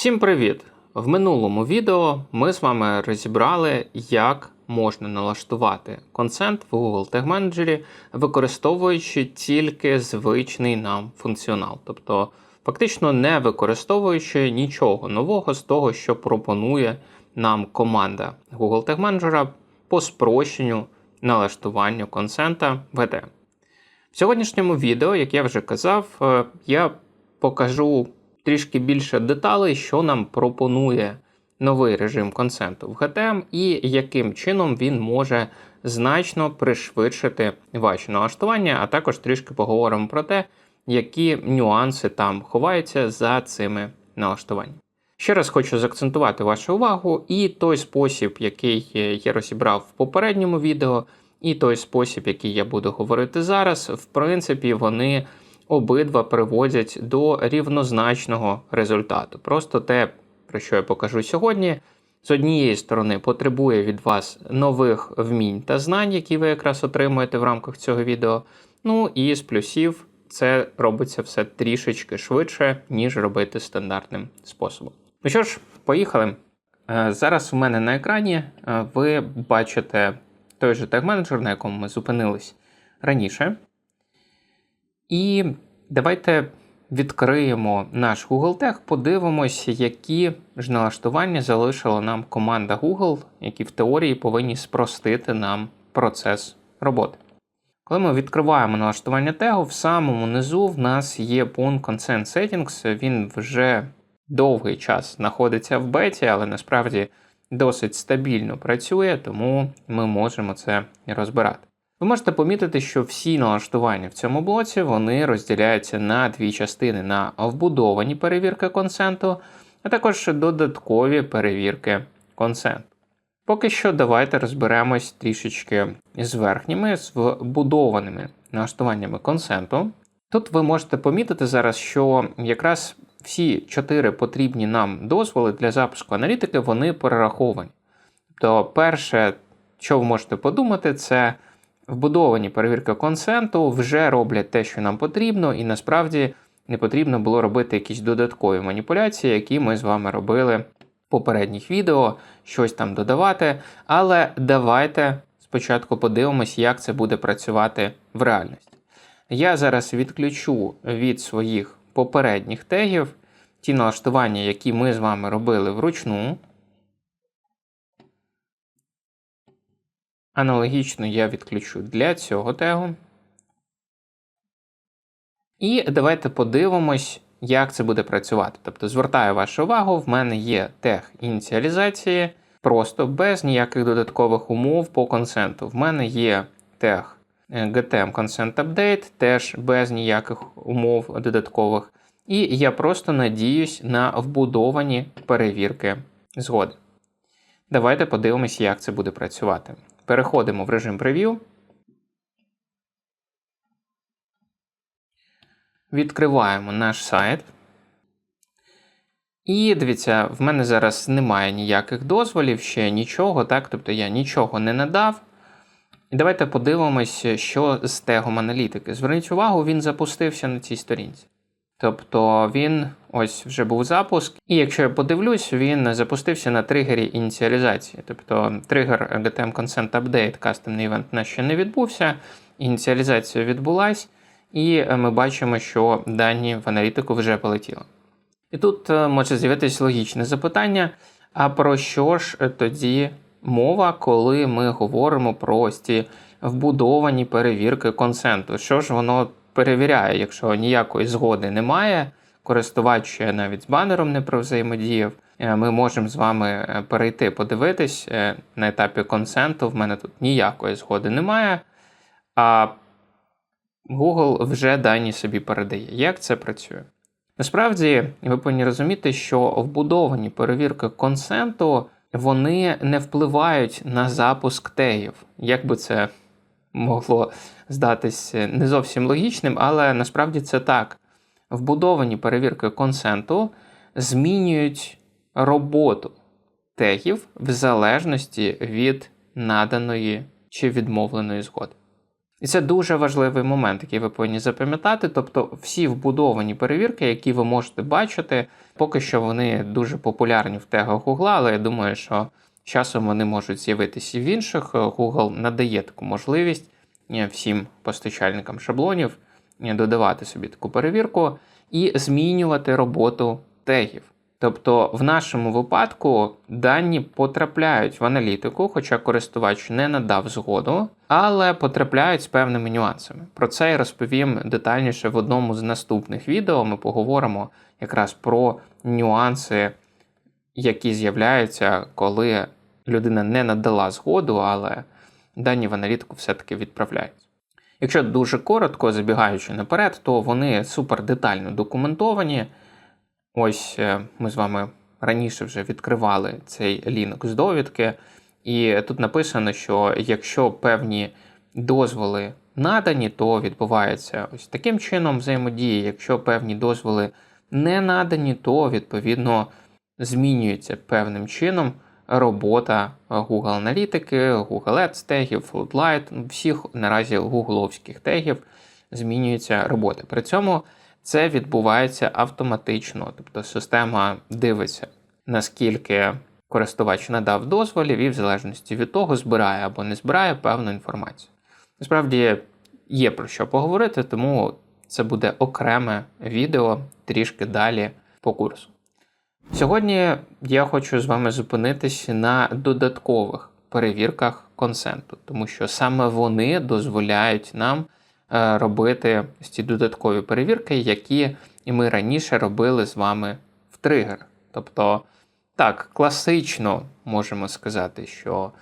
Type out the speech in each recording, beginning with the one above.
Всім привіт! В минулому відео ми з вами розібрали, як можна налаштувати консент в Google Tag Manager, використовуючи тільки звичний нам функціонал, тобто фактично не використовуючи нічого нового з того, що пропонує нам команда Google Tag Manager по спрощенню налаштуванню консента в. В сьогоднішньому відео, як я вже казав, е, я покажу трішки більше деталей, що нам пропонує новий режим консенту в GTM і яким чином він може значно пришвидшити ваші налаштування, а також трішки поговоримо про те, які нюанси там ховаються за цими налаштуваннями. Ще раз хочу заакцентувати вашу увагу, і той спосіб, який я розібрав в попередньому відео, і той спосіб, який я буду говорити зараз, в принципі, вони обидва приводять до рівнозначного результату. Просто те, про що я покажу сьогодні, з однієї сторони потребує від вас нових вмінь та знань, які ви якраз отримуєте в рамках цього відео. Ну і з плюсів це робиться все трішечки швидше, ніж робити стандартним способом. Ну що ж, поїхали. Е, Зараз у мене на екрані е, ви бачите той же тег-менеджер, на якому ми зупинились раніше. І давайте відкриємо наш Google Tag, подивимось, які ж налаштування залишила нам команда Google, які в теорії повинні спростити нам процес роботи. Коли ми відкриваємо налаштування тегу, в самому низу в нас є пункт Consent Settings. Він вже довгий час знаходиться в беті, але насправді досить стабільно працює, тому ми можемо це розбирати. Ви можете помітити, що всі налаштування в цьому блоці вони розділяються на дві частини: на вбудовані перевірки консенту, а також додаткові перевірки консенту. Поки що давайте розберемось трішечки з верхніми, з вбудованими налаштуваннями консенту. Тут ви можете помітити зараз, що якраз всі чотири потрібні нам дозволи для запуску аналітики, вони перераховані. Тобто, перше, що ви можете подумати, це вбудовані перевірки консенту вже роблять те, що нам потрібно, і насправді не потрібно було робити якісь додаткові маніпуляції, які ми з вами робили в попередніх відео, щось там додавати. Але давайте спочатку подивимось, як це буде працювати в реальності. Я зараз відключу від своїх попередніх тегів ті налаштування, які ми з вами робили вручну. Аналогічно я відключу для цього тегу. І давайте подивимось, як це буде працювати. Тобто, звертаю вашу увагу, в мене є тег ініціалізації, просто без ніяких додаткових умов по консенту. В мене є тег GTM Consent Update, теж без ніяких умов додаткових. І я просто надіюсь на вбудовані перевірки згоди. Давайте подивимось, як це буде працювати. Переходимо в режим прев'ю. Відкриваємо наш сайт. І дивіться, в мене зараз немає ніяких дозволів, ще нічого, так? Тобто я нічого не надав. І давайте подивимось, що з тегом аналітики. Зверніть увагу, він запустився на цій сторінці. Тобто він ось вже був запуск, і якщо я подивлюсь, він запустився на тригері ініціалізації. Тобто тригер GTM Consent Update, івент у нас ще не відбувся, ініціалізація відбулась, і ми бачимо, що дані в аналітику вже полетіли. І тут е, може з'явитися логічне запитання: а про що ж тоді мова, коли ми говоримо про ці вбудовані перевірки консенту? Що ж воно перевіряє, якщо ніякої згоди немає, користувач навіть з банером не провзаємодіяв, е, ми можемо з вами е, перейти, подивитись е, на етапі консенту. В мене тут ніякої згоди немає. А Google вже дані собі передає. Як це працює? Насправді, ви повинні розуміти, що вбудовані перевірки консенту вони не впливають на запуск тегів. Як би це могло здатись не зовсім логічним, але насправді це так. Вбудовані перевірки консенту змінюють роботу тегів в залежності від наданої чи відмовленої згоди. І це дуже важливий момент, який ви повинні запам'ятати. Тобто, всі вбудовані перевірки, які ви можете бачити, поки що вони дуже популярні в тегах Google, але я думаю, що часом вони можуть з'явитися і в інших. Google надає таку можливість е, всім постачальникам шаблонів е, додавати собі таку перевірку і змінювати роботу тегів. Тобто, в нашому випадку дані потрапляють в аналітику, хоча користувач не надав згоду, але потрапляють з певними нюансами. Про це я розповім детальніше в одному з наступних відео. Ми поговоримо якраз про нюанси, які з'являються, коли людина не надала згоду, але дані в аналітику все-таки відправляються. Якщо дуже коротко, забігаючи наперед, то вони супер детально документовані. Ось е, ми з вами раніше вже відкривали цей лінк з довідки, і тут написано, що якщо певні дозволи надані, то відбувається ось таким чином взаємодії. Якщо певні дозволи не надані, то відповідно змінюється певним чином робота Google аналітики, Google Ads тегів, Floodlight, всіх наразі гугловських тегів змінюється робота. При цьому це відбувається автоматично, тобто система дивиться, наскільки користувач надав дозволів, і в залежності від того, збирає або не збирає певну інформацію. Насправді є про що поговорити, тому це буде окреме відео трішки далі по курсу. Сьогодні я хочу з вами зупинитися на додаткових перевірках консенту, тому що саме вони дозволяють нам е, робити ці додаткові перевірки, які ми раніше робили з вами в тригер. Тобто, так, класично можемо сказати, що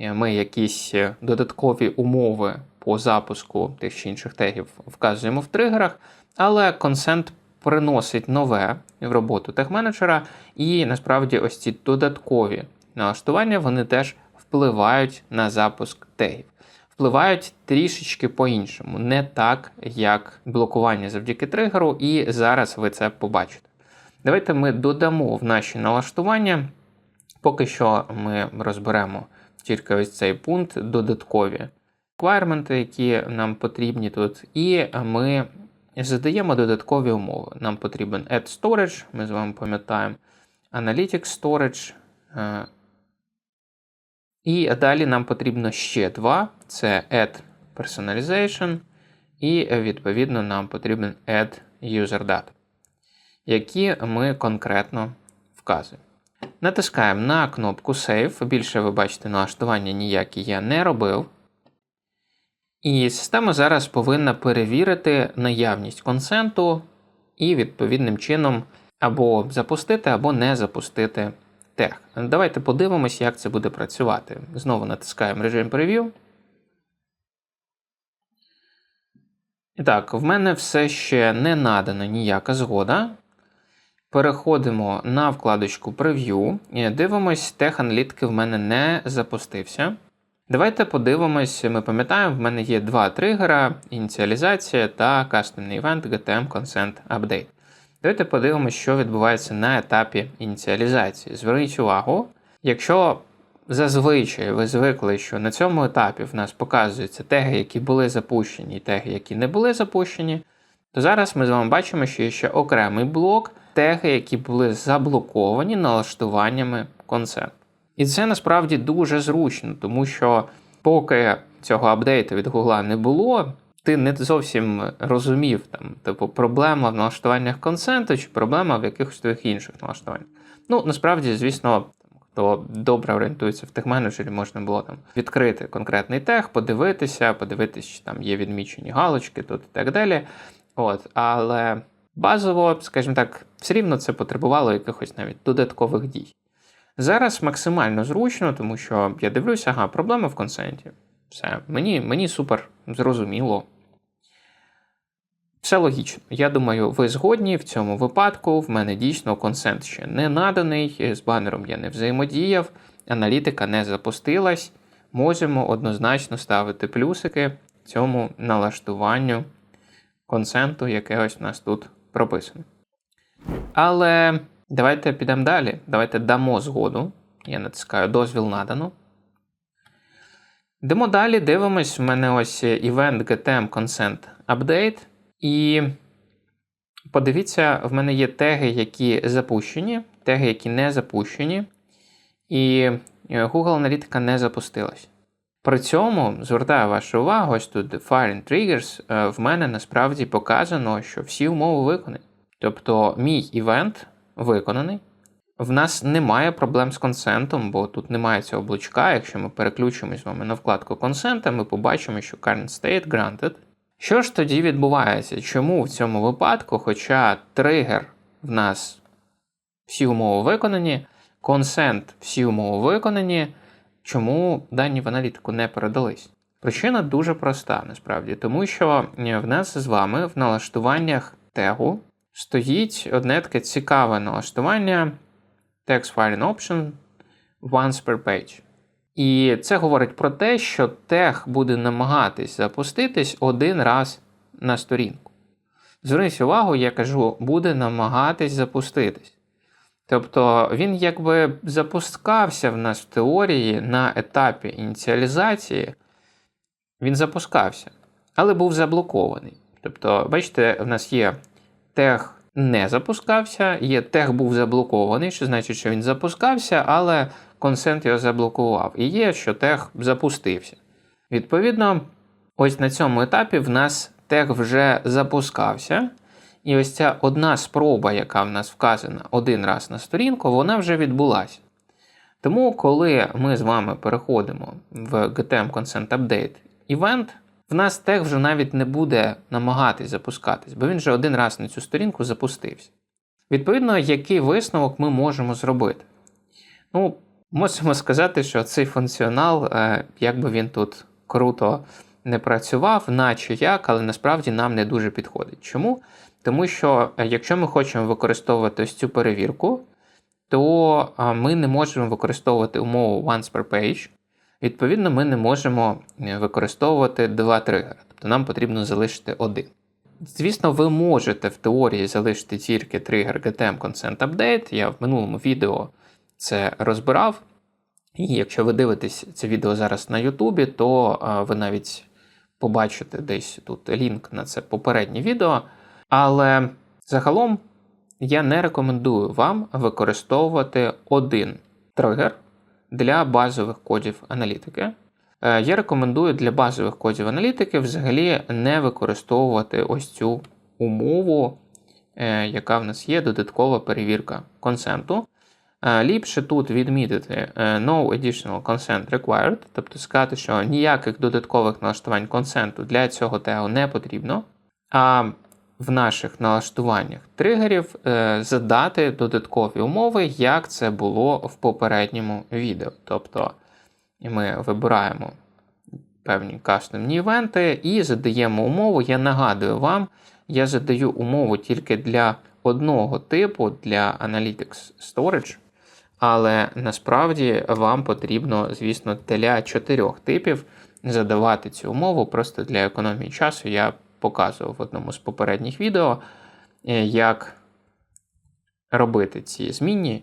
е, ми якісь додаткові умови по запуску тих чи інших тегів вказуємо в тригерах, але консент приносить нове в роботу тег-менеджера, і насправді ось ці додаткові налаштування вони теж впливають на запуск тегів. Впливають трішечки по-іншому, не так, як блокування завдяки тригеру, і зараз ви це побачите. Давайте ми додамо в наші налаштування. Поки що ми розберемо тільки ось цей пункт, додаткові requirements, які нам потрібні тут, і ми задаємо додаткові умови. Нам потрібен Add Storage, ми з вами пам'ятаємо Analytics Storage. е, І далі нам потрібно ще два: це Add Personalization, і, відповідно, нам потрібен Add User Data, які ми конкретно вказуємо. Натискаємо на кнопку Save. Більше ви бачите, налаштування ніякі я не робив. І система зараз повинна перевірити наявність консенту і відповідним чином або запустити, або не запустити тег. Давайте подивимось, як це буде працювати. Знову натискаємо режим прев'ю. І так, в мене все ще не надана ніяка згода. Переходимо на вкладочку Preview. Дивимось, тег аналітики в мене не запустився. Давайте подивимось, ми пам'ятаємо, в мене є два тригера: ініціалізація та кастомний івент GTM Consent Update. Давайте подивимось, що відбувається на етапі ініціалізації. Зверніть увагу, якщо зазвичай ви звикли, що на цьому етапі в нас показуються теги, які були запущені, і теги, які не були запущені, то зараз ми з вами бачимо, що є ще окремий блок теги, які були заблоковані налаштуваннями консент. І це насправді дуже зручно, тому що поки цього апдейту від Google не було, ти не зовсім розумів, там, типу, проблема в налаштуваннях консенту чи проблема в якихось твоїх інших налаштуваннях. Ну, насправді, звісно, хто добре орієнтується в тег-менеджері, можна було там відкрити конкретний тег, подивитися, подивитися, чи там є відмічені галочки тут і так далі. От, Але базово, скажімо так, все рівно це потребувало якихось навіть додаткових дій. Зараз максимально зручно, тому що я дивлюся, ага, проблема в консенті. Все, мені мені супер зрозуміло. Все логічно. Я думаю, ви згодні в цьому випадку. В мене дійсно консент ще не наданий, з банером я не взаємодіяв, аналітика не запустилась. Можемо однозначно ставити плюсики цьому налаштуванню консенту, яке ось у нас тут прописано. Але. Давайте підемо далі. Давайте дамо згоду. Я натискаю дозвіл надано. Йдемо далі, дивимось. У мене ось event GTM Consent Update. І подивіться, в мене є теги, які запущені, теги, які не запущені. І е, Google Аналітика не запустилась. При цьому звертаю вашу увагу, ось тут Firing Triggers, е, в мене насправді показано, що всі умови виконані. Тобто мій івент виконаний. В нас немає проблем з консентом, бо тут немає цього блочка. Якщо ми переключимось з вами на вкладку консента, ми побачимо, що current state granted. Що ж тоді відбувається? Чому в цьому випадку, хоча тригер в нас всі умови виконані, консент всі умови виконані, чому дані в аналітику не передались? Причина дуже проста, насправді, тому що в нас з вами в налаштуваннях тегу стоїть одне таке цікаве налаштування Text Filing Option once per page. І це говорить про те, що тег буде намагатись запуститись один раз на сторінку. Зверніть увагу, я кажу, буде намагатись запуститись. Тобто він якби запускався в нас в теорії на етапі ініціалізації, він запускався, але був заблокований. Тобто, бачите, в нас є тег не запускався, є тег був заблокований, що значить, що він запускався, але консент його заблокував. І є, що тег запустився. Відповідно, ось на цьому етапі в нас тег вже запускався. І ось ця одна спроба, яка в нас вказана один раз на сторінку, вона вже відбулася. Тому, коли ми з вами переходимо в GTM Consent Update Event, в нас тег вже навіть не буде намагатись запускатись, бо він вже один раз на цю сторінку запустився. Відповідно, який висновок ми можемо зробити? Ну, можемо сказати, що цей функціонал, е, як би він тут круто не працював, наче як, але насправді нам не дуже підходить. Чому? Тому що е, якщо ми хочемо використовувати ось цю перевірку, то е, ми не можемо використовувати умову once per page. Відповідно, ми не можемо використовувати два тригери. Тобто нам потрібно залишити один. Звісно, ви можете в теорії залишити тільки тригер GTM Consent Update. Я в минулому відео це розбирав. І якщо ви дивитесь це відео зараз на Ютубі, то ви навіть побачите десь тут лінк на це попереднє відео. Але загалом я не рекомендую вам використовувати один тригер для базових кодів аналітики. Е, я рекомендую для базових кодів аналітики взагалі не використовувати ось цю умову, е, яка в нас є, додаткова перевірка консенту. Е, ліпше тут відмітити No additional consent required, тобто сказати, що ніяких додаткових налаштувань консенту для цього тегу не потрібно. А в наших налаштуваннях тригерів е, задати додаткові умови, як це було в попередньому відео. Тобто ми вибираємо певні кастомні івенти і задаємо умову. Я нагадую вам, я задаю умову тільки для одного типу для Analytics Storage. Але насправді вам потрібно, звісно, для чотирьох типів задавати цю умову. Просто для економії часу я показував в одному з попередніх відео, е, як робити ці змінні.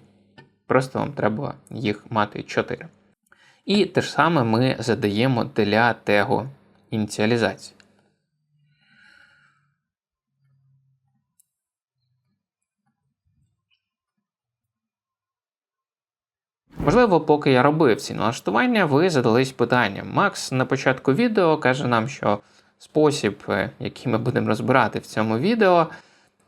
Просто вам треба їх мати 4. І те ж саме ми задаємо для тегу ініціалізації. Можливо, поки я робив ці налаштування, ви задались питанням. Макс на початку відео каже нам, що спосіб, е, який ми будемо розбирати в цьому відео,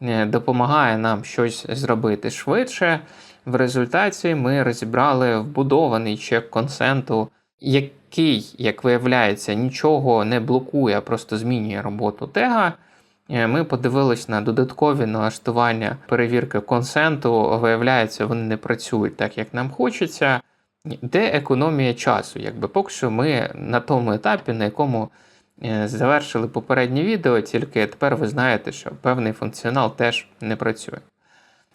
е, допомагає нам щось зробити швидше. В результаті ми розібрали вбудований чек консенту, який, як виявляється, нічого не блокує, а просто змінює роботу тега. Е, ми подивились на додаткові налаштування перевірки консенту. Виявляється, вони не працюють так, як нам хочеться. Де економія часу? Якби поки що ми на тому етапі, на якому завершили попереднє відео, тільки тепер ви знаєте, що певний функціонал теж не працює.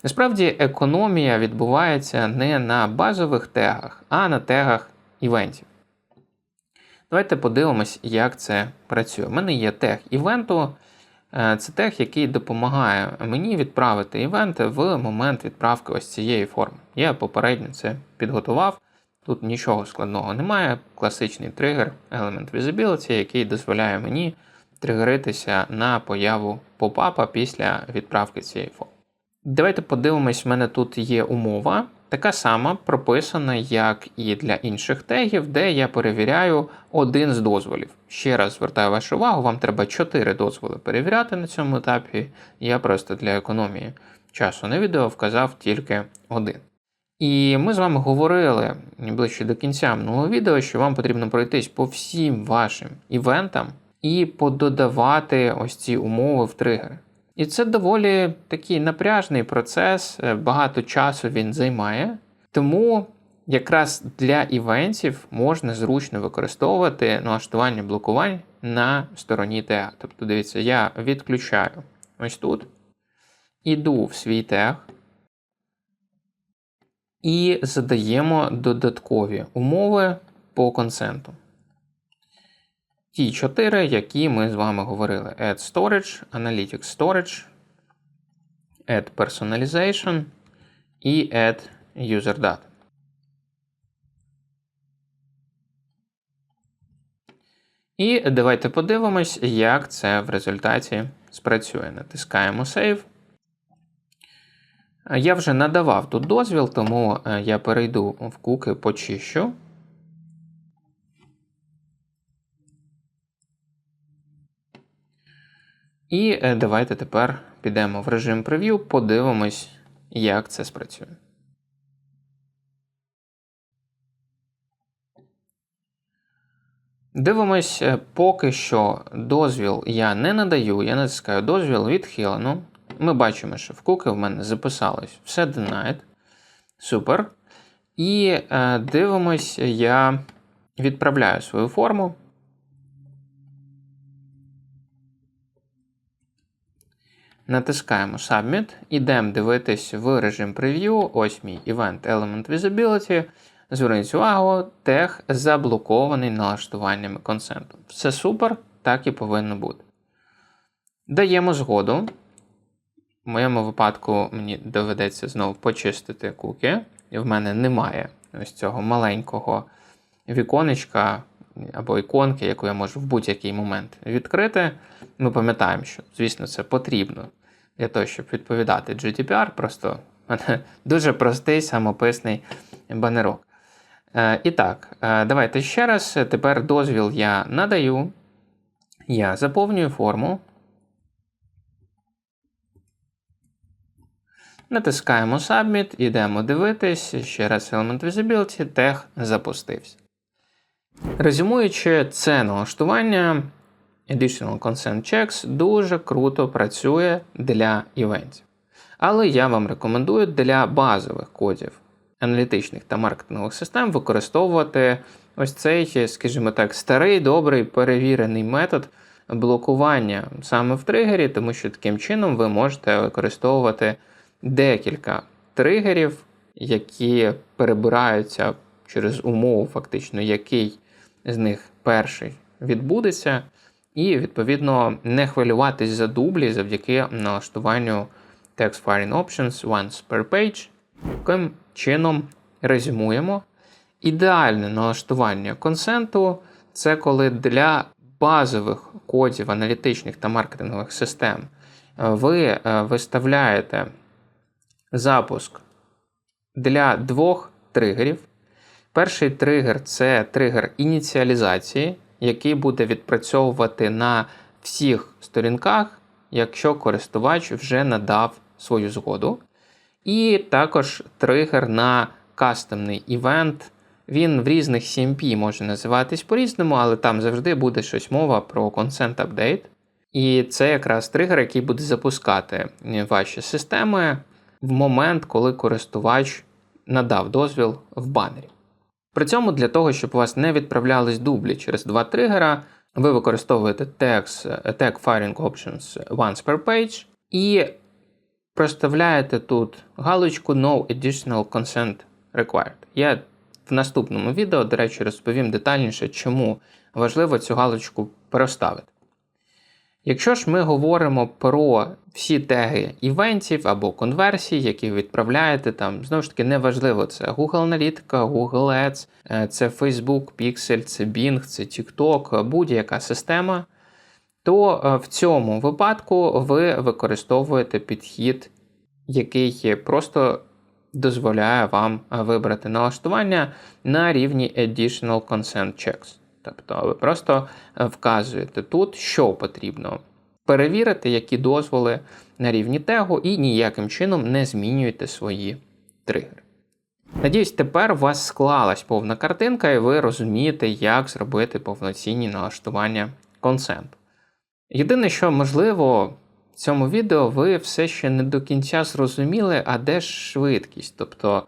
Насправді, економія відбувається не на базових тегах, а на тегах івентів. Давайте подивимось, як це працює. У мене є тег івенту. Е, це тег, який допомагає мені відправити івенти в момент відправки ось цієї форми. Я попередньо це підготував. Тут нічого складного немає. Класичний тригер Element Visibility, який дозволяє мені тригеритися на появу попапа після відправки цієї фото. Давайте подивимось, в мене тут є умова, така сама прописана, як і для інших тегів, де я перевіряю один з дозволів. Ще раз звертаю вашу увагу, вам треба 4 дозволи перевіряти на цьому етапі. Я просто для економії часу на відео вказав тільки один. І ми з вами говорили ближче до кінця минулого відео, що вам потрібно пройтись по всім вашим івентам і пододавати ось ці умови в тригери. І це доволі такий напряжний процес, е, багато часу він займає. Тому якраз для івентів можна зручно використовувати налаштування блокувань на стороні тега. Тобто, дивіться, я відключаю ось тут, іду в свій тег і задаємо додаткові умови по консенту. Ті чотири, які ми з вами говорили: Add Storage, Analytics Storage, Add Personalization і Add User Data. І давайте подивимось, як це в результаті спрацює. Натискаємо Save. Я вже надавав тут дозвіл, тому е, я перейду в куки, почищу. І е, давайте тепер підемо в режим прев'ю, подивимось, як це спрацює. Дивимось, е, поки що дозвіл я не надаю, я натискаю дозвіл відхилено. Ми бачимо, що в куки в мене записалось все denied. Супер. І е, дивимось, я відправляю свою форму. Натискаємо Submit, ідемо дивитись в режим прев'ю. Ось мій Event Element Visibility. Зверніть увагу, тег заблокований налаштуваннями консенту. Все супер, так і повинно бути. Даємо згоду. В моєму випадку мені доведеться знову почистити куки. І в мене немає ось цього маленького віконечка або іконки, яку я можу в будь-який момент відкрити. Ми пам'ятаємо, що, звісно, це потрібно для того, щоб відповідати GDPR. Просто дуже простий самописний банерок. Е, і так, е, давайте ще раз. Тепер дозвіл я надаю. Я заповнюю форму. Натискаємо Submit, йдемо дивитись. Ще раз Element Visibility, тег запустився. Резюмуючи, це налаштування Additional Consent Checks дуже круто працює для івентів. Але я вам рекомендую для базових кодів аналітичних та маркетингових систем використовувати ось цей, скажімо так, старий, добрий перевірений метод блокування саме в тригері, тому що таким чином ви можете використовувати декілька тригерів, які перебираються через умову, фактично, який з них перший відбудеться, і, відповідно, не хвилюватись за дублі завдяки налаштуванню Text Firing Options once per page. Таким чином резюмуємо. Ідеальне налаштування консенту це коли для базових кодів аналітичних та маркетингових систем ви е, виставляєте запуск для двох тригерів. Перший тригер це тригер ініціалізації, який буде відпрацьовувати на всіх сторінках, якщо користувач вже надав свою згоду. І також тригер на кастомний івент. Він в різних CMP може називатись по-різному, але там завжди буде щось мова про Consent Update. І це якраз тригер, який буде запускати ваші системи в момент, коли користувач надав дозвіл в банері. При цьому для того, щоб у вас не відправлялись дублі через два тригера, ви використовуєте tag firing options once per page і проставляєте тут галочку No additional consent required. Я в наступному відео, до речі, розповім детальніше, чому важливо цю галочку проставити. Якщо ж ми говоримо про всі теги івентів або конверсій, які відправляєте, там знову ж таки неважливо, це Google Аналітика, Google Ads, е, це Facebook Pixel, це Bing, це TikTok, будь-яка система, то е, в цьому випадку ви використовуєте підхід, який просто дозволяє вам е, вибрати налаштування на рівні Additional Consent Checks. Тобто ви просто е, вказуєте тут, що потрібно перевірити, які дозволи на рівні тегу, і ніяким чином не змінюєте свої тригери. Надіюсь, тепер у вас склалась повна картинка, і ви розумієте, як зробити повноцінні налаштування консенту. Єдине, що можливо, в цьому відео ви все ще не до кінця зрозуміли, а де ж швидкість. Тобто,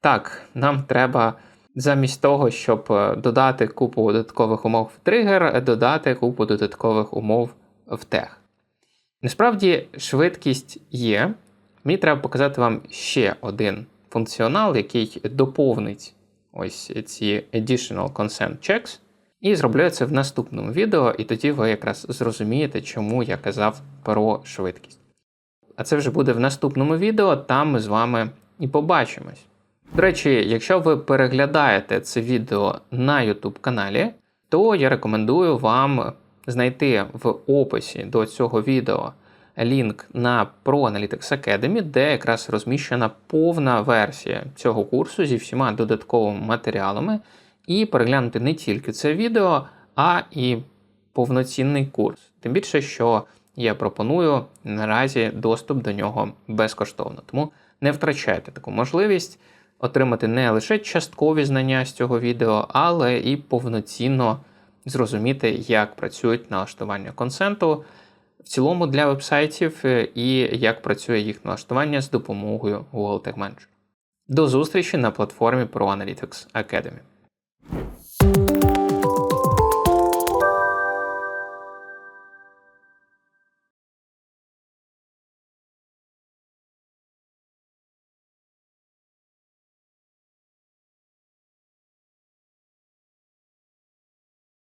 так, нам треба замість того, щоб е, додати купу додаткових умов в тригер, додати купу додаткових умов в тег. Насправді, швидкість є. Мені треба показати вам ще один функціонал, який доповнить ось ці Additional Consent Checks. І зроблю це в наступному відео, і тоді ви якраз зрозумієте, чому я казав про швидкість. А це вже буде в наступному відео, там ми з вами і побачимось. До речі, якщо ви переглядаєте це відео на YouTube каналі, то я рекомендую вам знайти в описі до цього відео лінк на Pro Analytics Academy, де якраз розміщена повна версія цього курсу зі всіма додатковими матеріалами, і переглянути не тільки це відео, а і повноцінний курс. Тим більше, що я пропоную наразі доступ до нього безкоштовно. Тому не втрачайте таку можливість отримати не лише часткові знання з цього відео, але і повноцінно зрозуміти, як працюють налаштування консенту в цілому для вебсайтів е, і як працює їх налаштування з допомогою Google Tag Manager. До зустрічі на платформі Pro Analytics Academy.